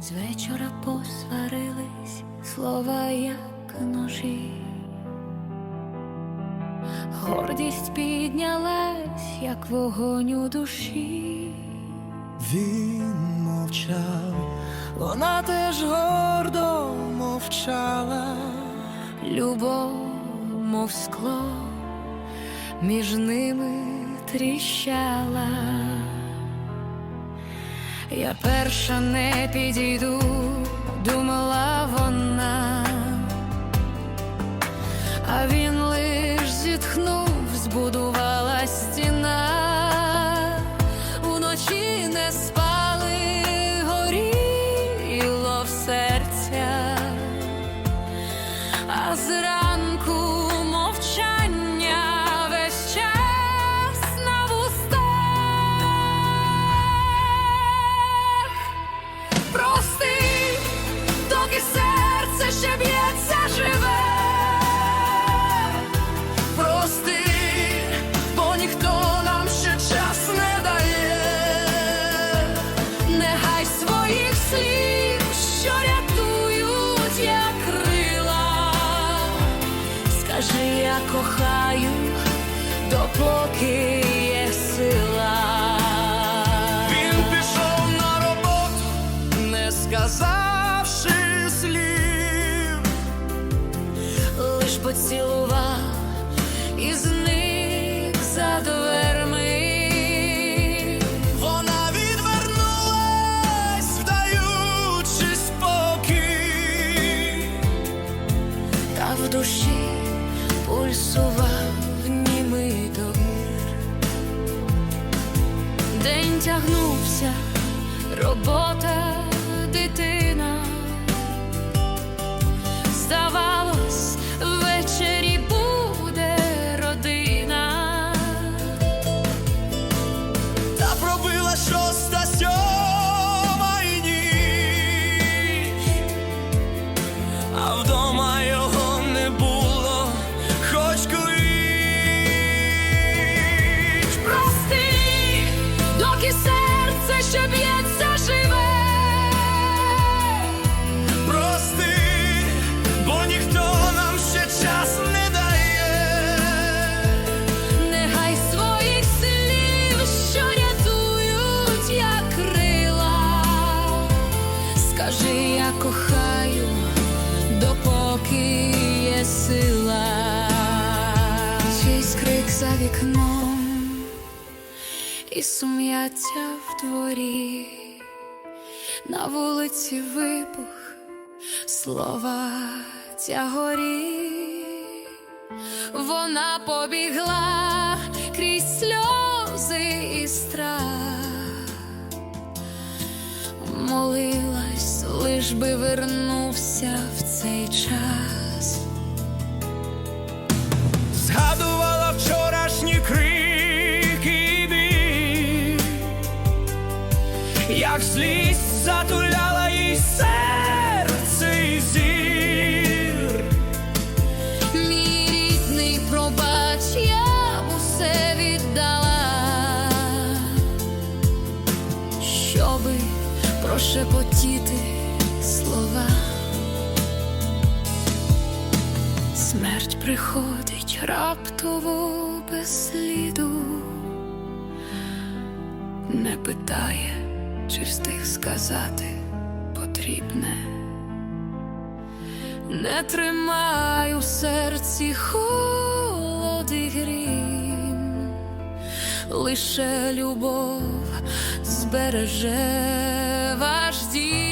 з вечора посварились слова, як ножі. Гордість піднялась, як вогонь у душі. Він мовчав, вона теж гордо мовчала. Любов, мов скло, між ними тріщала. Я перша не підійду, думала вона, а він лиш зітхнув, кохаю, допоки є сила. Він пішов на роботу, не сказавши слів. лиш поцілував День тягнувся, робота, дитина. Здавалось, серце ще б'ється живе. Прости, бо ніхто нам ще час не дає. Нехай своїх слів, що рятують, як крила. Скажи, я кохаю, допоки є сила. Чийсь крик за вікном і сум'яття в дворі, на вулиці вибух, слова тягорі. Вона побігла крізь сльози і страх, молилась, лиш би вернувся в цей час. Як злість затуляла їй серце і зір. Мій рідний пробач, я усе віддала, щоби прошепотіти слова. Смерть приходить раптово без сліду, не питає, чи встиг сказати потрібне. Не тримай у серці холод і грім, лише любов збереже ваш дім.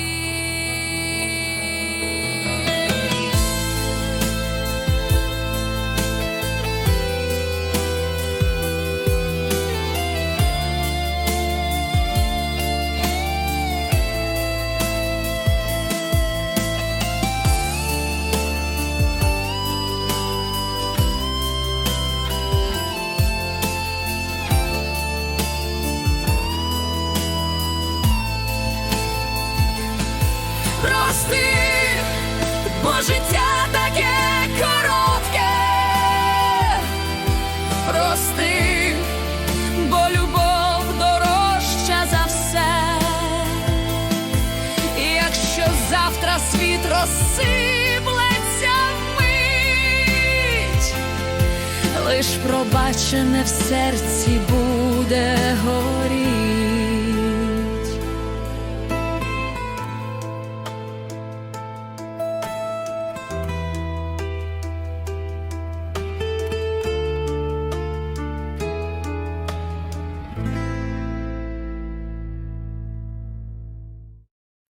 Розсиплеться вмить, лиш пробачене в серці буде горіти.